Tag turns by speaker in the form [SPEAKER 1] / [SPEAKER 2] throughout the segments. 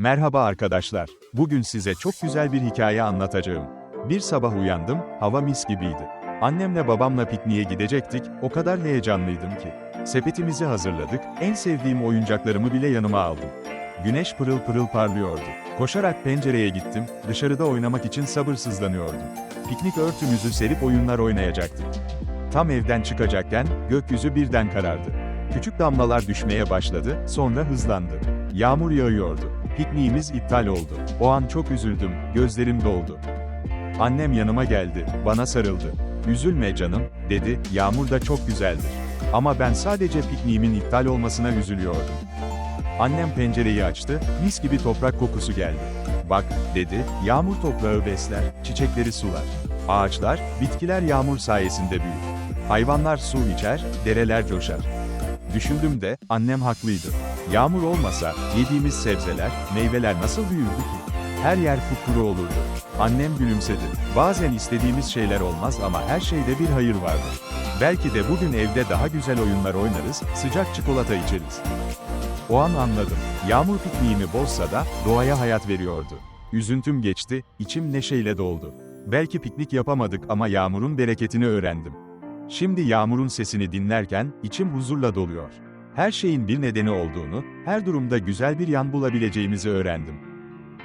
[SPEAKER 1] Merhaba arkadaşlar. Bugün size çok güzel bir hikaye anlatacağım. Bir sabah uyandım, hava mis gibiydi. Annemle babamla pikniğe gidecektik, o kadar heyecanlıydım ki. Sepetimizi hazırladık, en sevdiğim oyuncaklarımı bile yanıma aldım. Güneş pırıl pırıl parlıyordu. Koşarak pencereye gittim, dışarıda oynamak için sabırsızlanıyordum. Piknik örtümüzü serip oyunlar oynayacaktık. Tam evden çıkacakken, gökyüzü birden karardı. Küçük damlalar düşmeye başladı, sonra hızlandı. Yağmur yağıyordu. Pikniğimiz iptal oldu. O an çok üzüldüm, gözlerim doldu. Annem yanıma geldi, bana sarıldı. Üzülme canım, dedi, yağmur da çok güzeldir. Ama ben sadece pikniğimin iptal olmasına üzülüyordum. Annem pencereyi açtı, mis gibi toprak kokusu geldi. Bak, dedi, yağmur toprağı besler, çiçekleri sular. Ağaçlar, bitkiler yağmur sayesinde büyür. Hayvanlar su içer, dereler coşar. Düşündüm de, annem haklıydı. Yağmur olmasa, yediğimiz sebzeler, meyveler nasıl büyürdü ki? Her yer kupkuru olurdu. Annem gülümsedi. Bazen istediğimiz şeyler olmaz ama her şeyde bir hayır vardır. Belki de bugün evde daha güzel oyunlar oynarız, sıcak çikolata içeriz. O an anladım. Yağmur pikniğimi bozsa da, doğaya hayat veriyordu. Üzüntüm geçti, içim neşeyle doldu. Belki piknik yapamadık ama yağmurun bereketini öğrendim. Şimdi yağmurun sesini dinlerken, içim huzurla doluyor. Her şeyin bir nedeni olduğunu, her durumda güzel bir yan bulabileceğimizi öğrendim.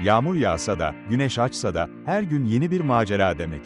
[SPEAKER 1] Yağmur yağsa da, güneş açsa da, her gün yeni bir macera demek.